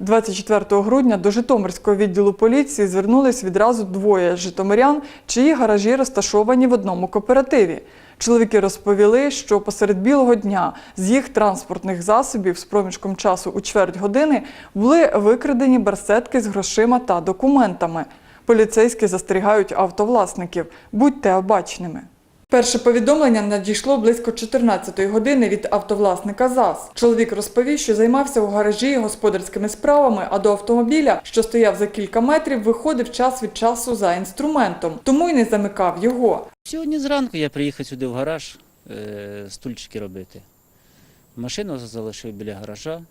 24 грудня до Житомирського відділу поліції звернулись відразу двоє житомирян, чиї гаражі розташовані в одному кооперативі. Чоловіки розповіли, що посеред білого дня з їх транспортних засобів з проміжком часу у чверть години були викрадені барсетки з грошима та документами. Поліцейські застерігають автовласників. Будьте обачними. Перше повідомлення надійшло близько 14-ї години від автовласника ЗАЗ. Чоловік розповів, що займався у гаражі господарськими справами, а до автомобіля, що стояв за кілька метрів, виходив час від часу за інструментом, тому й не замикав його. Сьогодні зранку я приїхав сюди в гараж е, стульчики робити. Машину залишив біля гаража.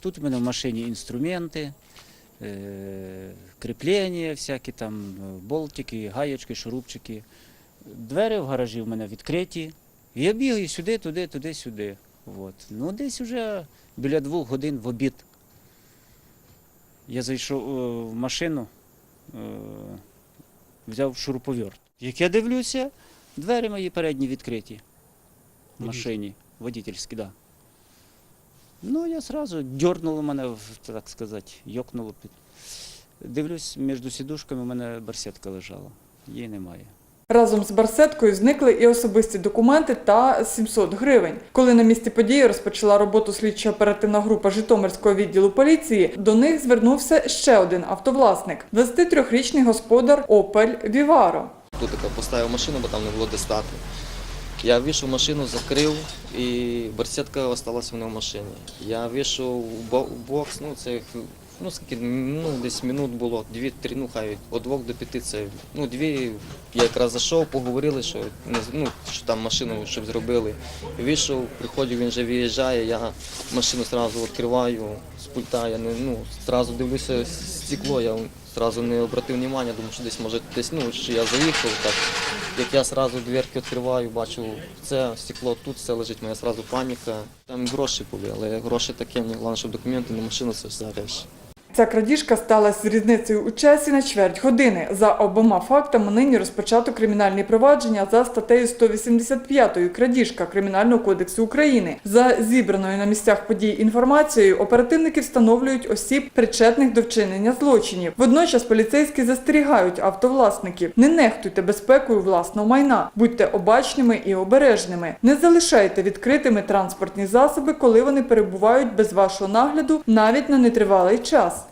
Тут у мене в машині інструменти, е, кріплення, всякі там е, болтики, гаєчки, шурупчики. Двері в гаражі в мене відкриті. Я бігаю сюди, туди, туди, сюди. От. Ну, десь вже біля двох годин в обід. Я зайшов е, в машину, е, взяв шуруповерт. Як я дивлюся, двері мої передні відкриті. В машині, водительські, так. Да. Ну, я одразу дьорнуло мене, так сказати, йокнуло. Дивлюсь, між сідушками у мене барсетка лежала. Її немає. Разом з барсеткою зникли і особисті документи та 700 гривень. Коли на місці події розпочала роботу слідчо-оперативна група Житомирського відділу поліції, до них звернувся ще один автовласник – 23-річний господар Опель Віваро. Тут така поставив машину, бо там не було де стати. Я вийшов машину, закрив, і барсетка залишилася в мене в машині. Я вийшов в бокс, ну це ну скільки, ну десь минут було, дві-три, ну хай від двох до п'яти це. Ну дві я якраз зайшов, поговорили, що ну, що там машину щоб зробили. Вийшов, приходив, він вже виїжджає, я машину одразу відкриваю з пульта, я не ну, одразу дивлюся стекло, я одразу не обратив внимання, думаю, що десь може десь, ну, що я заїхав так. Як я сразу дверки відкриваю, бачу, це стекло тут, це лежить, моя сразу паніка. Там гроші були, але гроші таке, мені головне, щоб документи на машину це все речі. Ця крадіжка сталася з різницею у часі на чверть години. За обома фактами нині розпочато кримінальні провадження за статтею 185 крадіжка Кримінального кодексу України. За зібраною на місцях подій інформацією оперативники встановлюють осіб, причетних до вчинення злочинів. Водночас поліцейські застерігають автовласників: не нехтуйте безпекою власного майна, будьте обачними і обережними. Не залишайте відкритими транспортні засоби, коли вони перебувають без вашого нагляду навіть на нетривалий час.